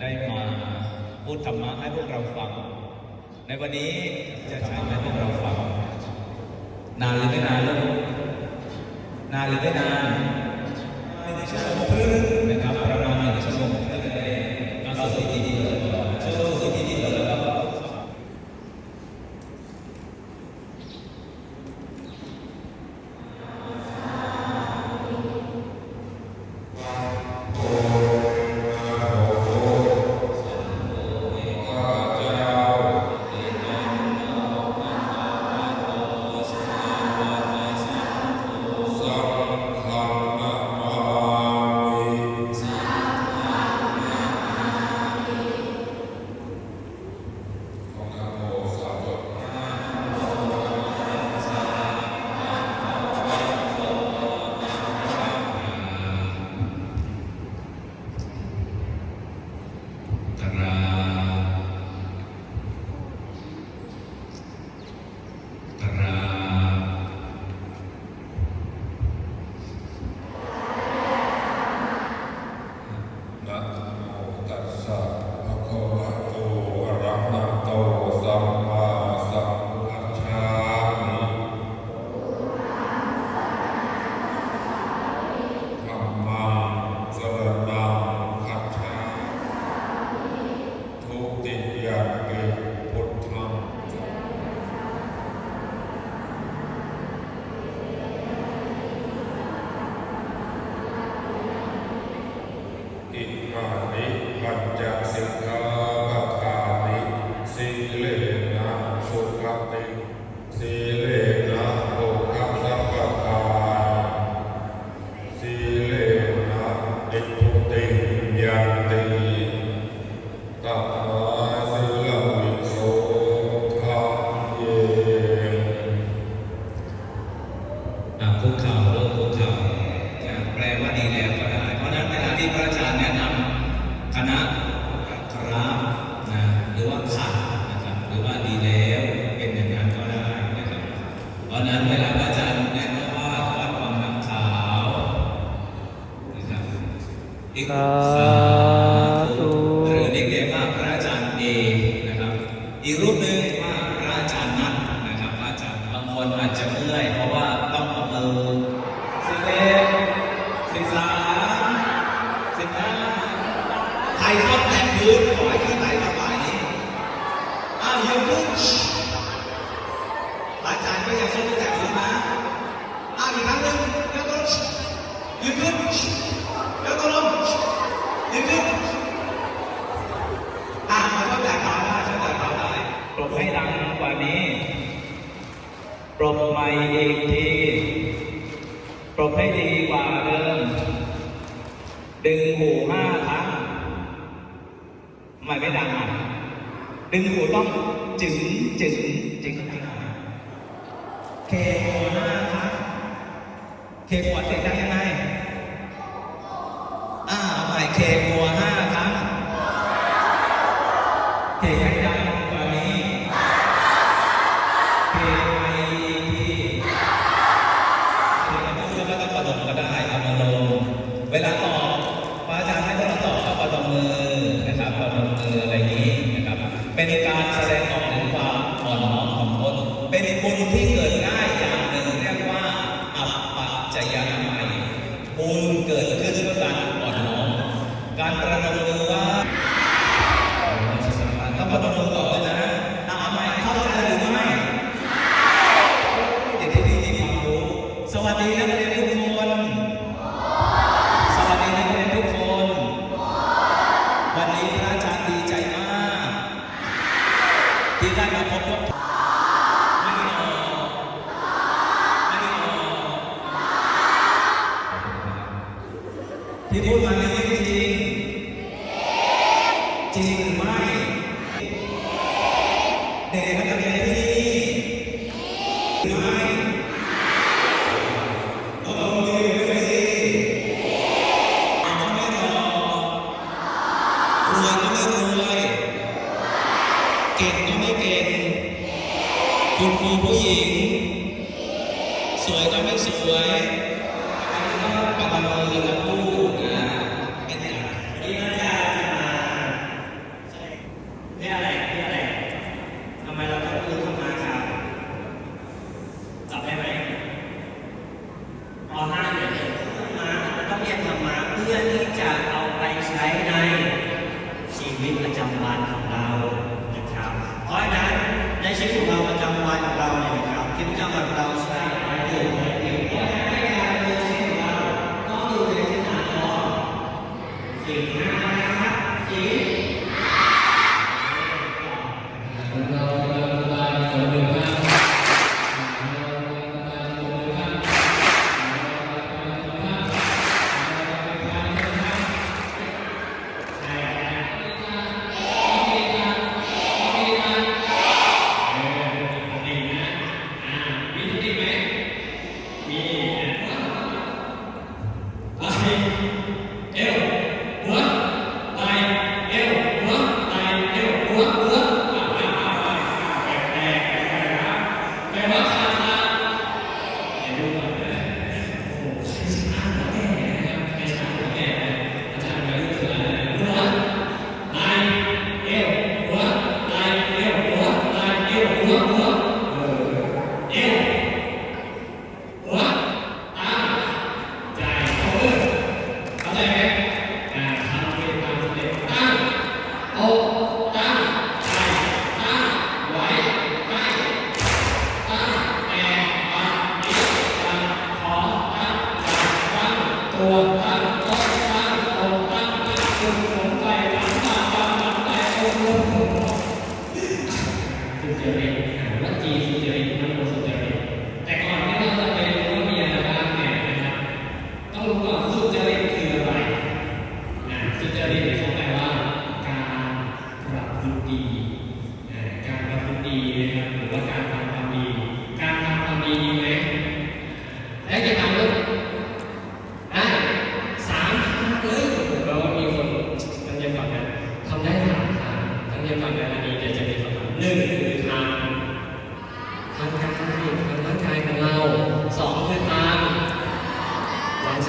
ได้มาพูดธรรมะให้พวกเราฟัง ในวันนี้จะใช้ให้พวกเราฟัง นานหรือไม่นานลูกนานหรือไม่นานไม่ได้ใช่ สาหรือเรียกเรียกว่าพระอาจารย์เอนะครับ อีกรูปหนึ่งว่าพระอาจารย์นัทนะครับพระอาจารย์บางคนอาจจะเมื่อยเพราะว่าต้องเอามือสิบเอ็ดสิบสามสิบห้าใครชอบแตะพื้น บให้ดังกว่านี้ ปรบใหม่อีกทีปรบให้ดีกว่าเดิม ดึงหูห้าครั้งไม่ไม่ดังดึงหูต้องจึงจึงจึงโอเค carga poco.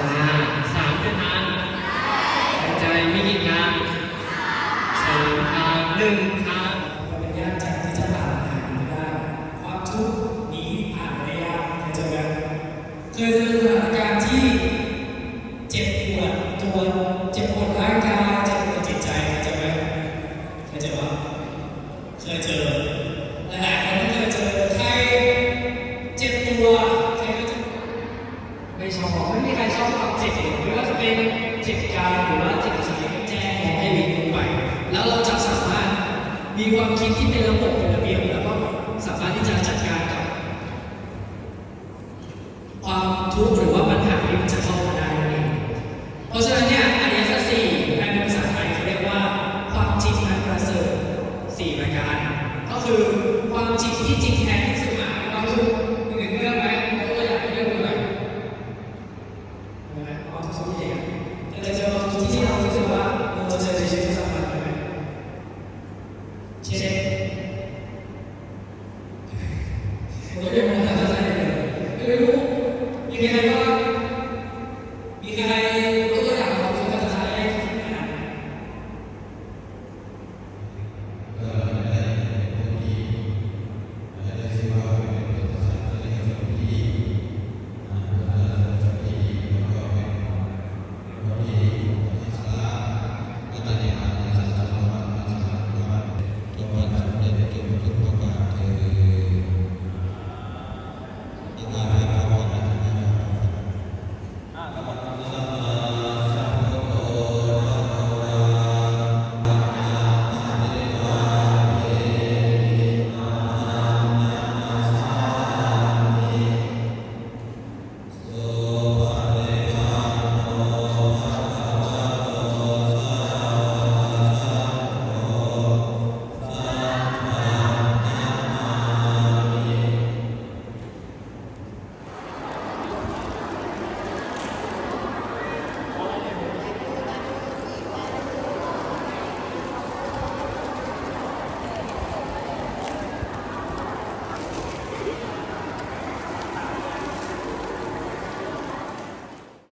จ้าสามขึ้นมานใจไม่กินครั้งสามครั้หนึ่ง เป็นระบบเป็นระเบียบแล้วก็สามารถที่จะจัดการกับ ความทุกข์หรือว่าปัญหาที่มันจะเข้ามาได้นั่นเองเพราะฉะนั้นเนี่ยอันนี้สี่ในภาษาไทยเขาเรียกว่า ความจริงอันประเสริฐสี่ประการ ก็คือ Y